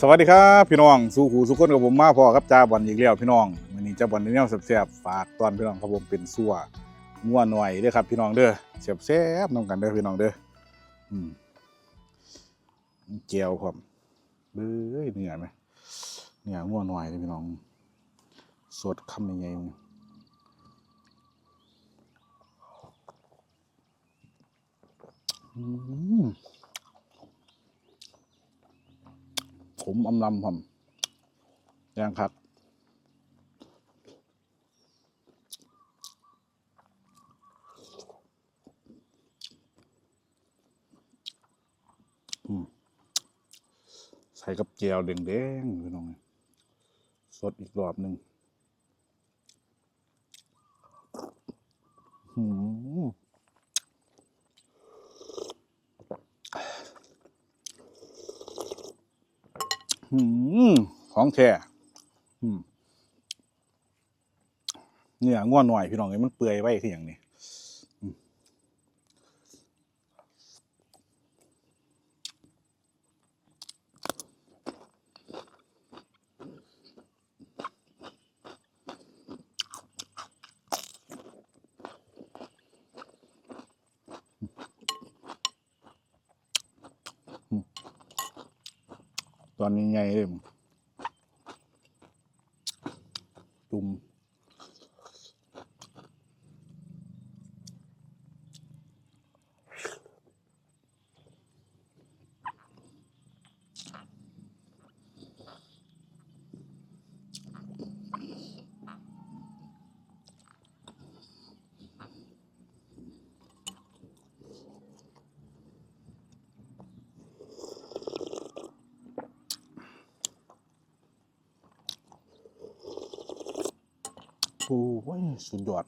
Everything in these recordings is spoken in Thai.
สวัสดีครับพี่น้องสู่หูสุขคนกับผมมาพอครับจ้าบอลอีกแล้วพี่น้องวันนี้จ้าบอลในแนวแซ่บๆฝากตอนพี่น้องครับผมเป็นซัวงัวหน่อยเด้อครับ พี่น้องเด้อแซ่บๆน้องกันเด้อพี่น้องเด้ออืมเจียวพร้อมเบ้ยเหนื่อยไหมเหนื่อยงัวหน่อยเลยพี่น้อง สดคำยังไงมึงอืม ผมอำลำผมยังครับใส่กับเจียวแดงๆพี่น้องสดอีกรอบหนึ่งอืม ของแท้เนี่ยง่วนหน่อยพี่น้องเอ้มันเปื่อยไว้คืออย่างนี้ ตอนนี้ไงเลยมึงจุ่ม โอ้ยสุดยอด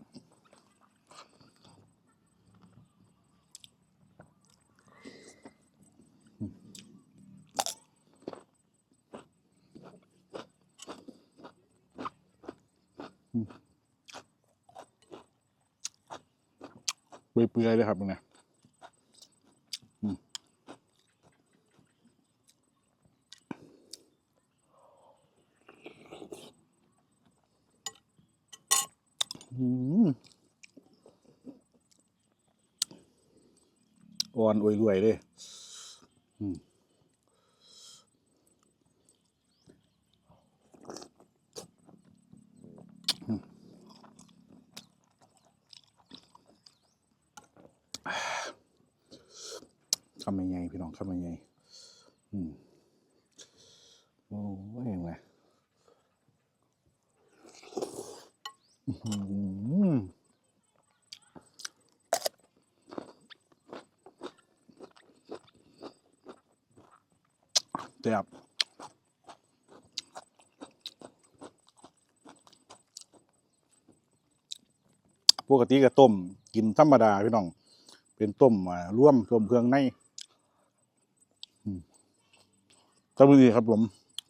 เปื่อยๆเลยครับเนี่ย อืมอ่อนอวยรวยเลยทำยังไงพี่น้องทำยังไงอืมโอ้ยยังไงอื้อหือ แซ่บปกติก็ต้มกินธรรมดาพี่น้อง เป็นต้มร่วมต้มเครื่องในอืมก็มือนี้ครับผม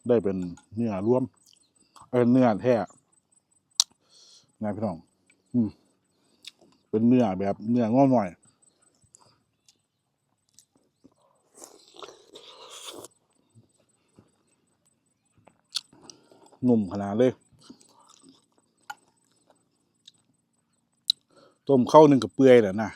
ได้เป็นเนื้อร่วม เออเนื้อแท้นะพี่น้อง อืมเป็นเนื้อแบบเนื้องอหน่อย นุ่มขนาดเลย ต้มเข้าวหนึ่งกับเปื่อยแหละนะ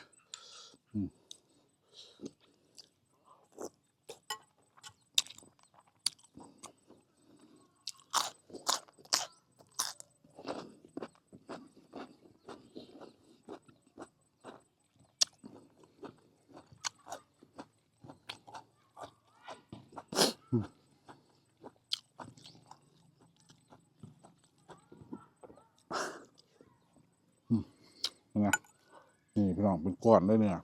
องเป็นก้อนเลยเนี่ย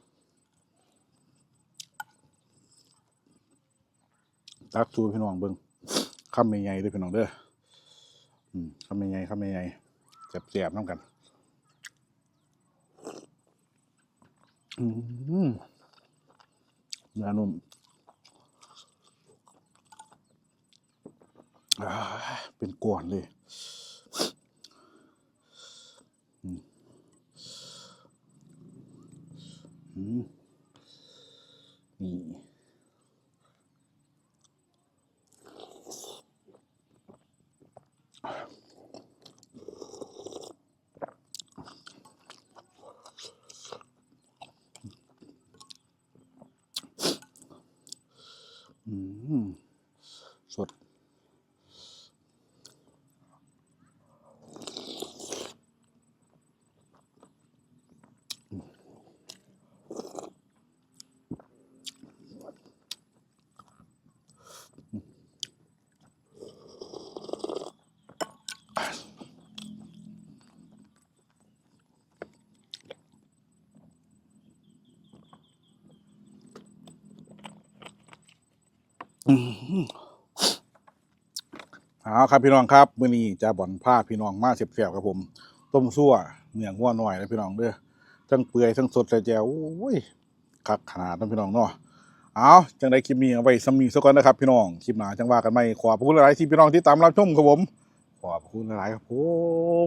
ตักชูพี่น้องเบิ้งคำใหญ่ๆด้วยพี่น้องเด้ออืมคำใหญ่ๆคำใหญ่ๆแสบๆน้ำกัน อืมเนื้อนุ่มเป็นก้อนเลย นี่ เอาครับพี่น้องครับเมื่อนี้จะบ่อนผ้าพี่น้องมาเสียบๆครับผม ต้มซั่วเนื้อหัวหน่อยนะพี่น้องเด้อทั้งเปื่อยทั้งสดเลยแจ๋วโอ้ยคักขนาดนั้นพี่น้องเนาะเอาจังได้คลิปนี้เอาไว้สมีสักก่อนนะครับ พี่น้องคลิปหนาจังว่ากันไม่ขอบคุณหลายที่พี่น้องที่ตามรับชมครับผมขอบคุณหลายครับผ